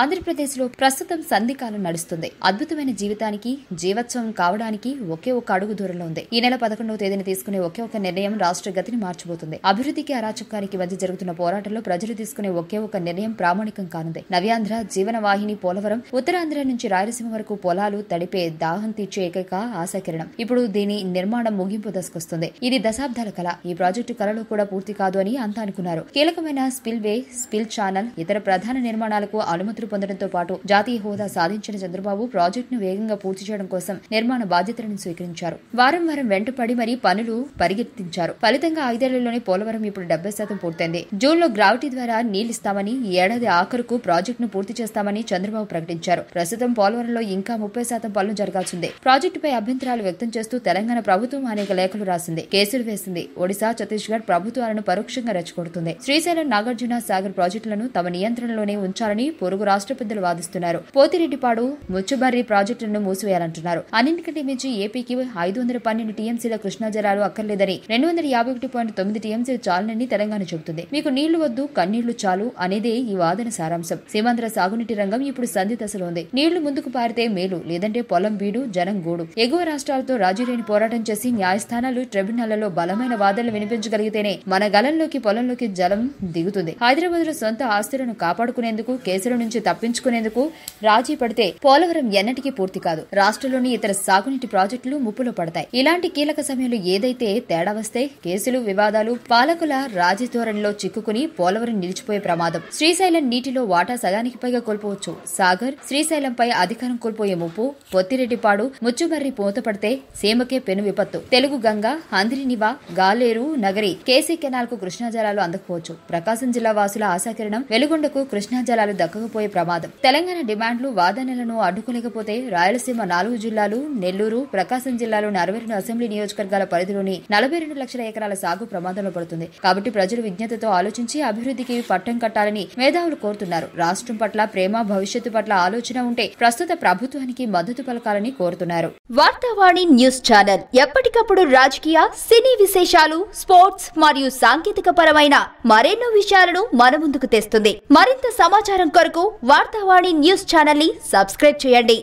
ఆంధ్రప్రదేశ్లో ప్రస్తుతం సంధికాలం నడుస్తుంది. అద్భుతమైన జీవితానికి జీవోత్సవం కావడానికి ఒకే ఒక అడుగు దూరంలో ఉంది. ఈ నెల పదకొండవ తేదీన తీసుకునే ఒకే ఒక నిర్ణయం రాష్ట్ర గతిని మార్చబోతుంది అభివృద్ధికి అరాచకానికి మధ్య జరుగుతున్న పోరాటంలో ప్రజలు తీసుకునే ఒకే ఒక నిర్ణయం ప్రామాణికం కానుంది. నవ్యాంధ్ర జీవన వాహిని పోలవరం ఉత్తరాంధ్ర నుంచి రాయలసీమ వరకు పొలాలు తడిపే దాహం తీర్చే ఏకైక ఆశాకిరణం. ఇప్పుడు దీని నిర్మాణం ముగింపు దశకొస్తుంది. ఇది దశాబ్దాల కళ. ఈ ప్రాజెక్టు కళలో కూడా పూర్తి కాదు అని అంతా అనుకున్నారు. కీలకమైన స్పిల్ వే స్పిల్ ఛానల్ ఇతర ప్రధాన నిర్మాణాలకు అనుమతులు పొందడంతో పాటు జాతీయ హోదా సాధించిన చంద్రబాబు ప్రాజెక్టును వేగంగా పూర్తి చేయడం కోసం నిర్మాణ బాధ్యతలను స్వీకరించారు. వారం వారం వెంటపడి మరీ పనులు పరిగెత్తించారు. ఫలితంగా ఐదేళ్ళలోనే పోలవరం ఇప్పుడు డెబ్బై శాతం పూర్తయింది. జూన్లో గ్రావిటీ ద్వారా నీళ్ళిస్తామని ఈ ఏడాది ఆఖరుకు ప్రాజెక్టును పూర్తి చేస్తామని చంద్రబాబు ప్రకటించారు. ప్రస్తుతం పోలవరంలో ఇంకా ముప్పై శాతం పనులు జరగాల్సిందే. ప్రాజెక్టుపై అభ్యంతరాలు వ్యక్తం చేస్తూ తెలంగాణ ప్రభుత్వం అనేక లేఖలు రాసింది. కేసులు వేసింది. ఒడిశా ఛత్తీస్గఢ్ ప్రభుత్వాలను పరోక్షంగా రెచ్చగొడుతుంది. శ్రీశైలం నాగార్జున సాగర్ ప్రాజెక్టులను తమ నియంత్రణలోనే ఉంచాలని పొరుగు రాష్ట్ర పెద్దలు వాదిస్తున్నారు. పోతిరెడ్డిపాడు ముచ్చుబర్రి ప్రాజెక్టులను మూసివేయాలంటున్నారు. అన్నింటికంటే మించి ఏపీకి ఐదు వందల పన్నెండు టీఎంసీల కృష్ణా జలాలు అక్కర్లేదని రెండు వందల యాభై ఒకటి పాయింట్ తొమ్మిది టీఎంసీలు చాలనని తెలంగాణ చెబుతుంది. మీకు నీళ్ళు వద్దు కన్నీళ్ళు చాలు అనేదే ఈ వాదన సారాంశం. సీమాంధ్ర సాగునీటి రంగం ఇప్పుడు సంధి దశలో ఉంది నీళ్ళు ముందుకు పారితే మేలు లేదంటే పొలం బీడు జనం గూడు. ఎగువ రాష్ట్రాలతో రాజీలేని పోరాటం చేసి న్యాయస్థానాలు ట్రిబ్యునళ్ళలో బలమైన వాదనలు వినిపించగలిగితేనే మన గలంలోకి పొలంలోకి జలం దిగుతుంది. హైదరాబాద్లో సొంత ఆస్తులను కాపాడుకునేందుకు కేసుల నుంచి తప్పించుకునేందుకు రాజీ పడితే పోలవరం ఎన్నటికీ పూర్తి కాదు. రాష్ట్రంలోని ఇతర సాగునీటి ప్రాజెక్టులు ముప్పులో పడతాయి. ఇలాంటి కీలక సమయంలో ఏదైతే తేడా వస్తే కేసులు వివాదాలు పాలకుల రాజధోరణిలో చిక్కుకుని పోలవరం నిలిచిపోయే ప్రమాదం. శ్రీశైలం నీటిలో వాటా సగానికి పైగా కోల్పోవచ్చు. సాగర్ శ్రీశైలంపై అధికారం కోల్పోయే ముప్పు పొత్తిరెడ్డిపాడు ముచ్చుమర్రి మూతపడితే సీమకే పెను విపత్తు. తెలుగు గంగ అందిరినివా గాలేరు నగరి కేసీ కెనాల్కు కృష్ణా జలాలు అందకపోవచ్చు. ప్రకాశం జిల్లా వాసుల ఆశాకిరణం వెలుగొండకు కృష్ణా జలాలు దక్కకపోయే ప్రమాదం. తెలంగాణ డిమాండ్లు వాదనలను అడ్డుకోలేకపోతే రాయలసీమ నాలుగు జిల్లాలు నెల్లూరు ప్రకాశం జిల్లాలోని అరవై రెండు అసెంబ్లీ నియోజకవర్గాల పరిధిలోని నలభై రెండు లక్షల ఎకరాల సాగు ప్రమాదంలో పడుతుంది. కాబట్టి ప్రజలు విజ్ఞతతో ఆలోచించి అభివృద్ధికి పట్టం కట్టాలని మేధావులు కోరుతున్నారు. రాష్ట్రం పట్ల ప్రేమ భవిష్యత్తు పట్ల ఆలోచన ఉంటే ప్రస్తుత ప్రభుత్వానికి మద్దతు పలకాలని కోరుతున్నారు. వార్తావాణి న్యూస్ ఛానల్ ఎప్పటికప్పుడు రాజకీయ సినీ విశేషాలు స్పోర్ట్స్ మరియు సాంకేతిక పరమైన మరెన్నో విషయాలను మన ముందుకు తెస్తుంది. మరింత సమాచారం కొరకు వార్తావాణి న్యూస్ ఛానల్ని సబ్స్క్రైబ్ చేయండి.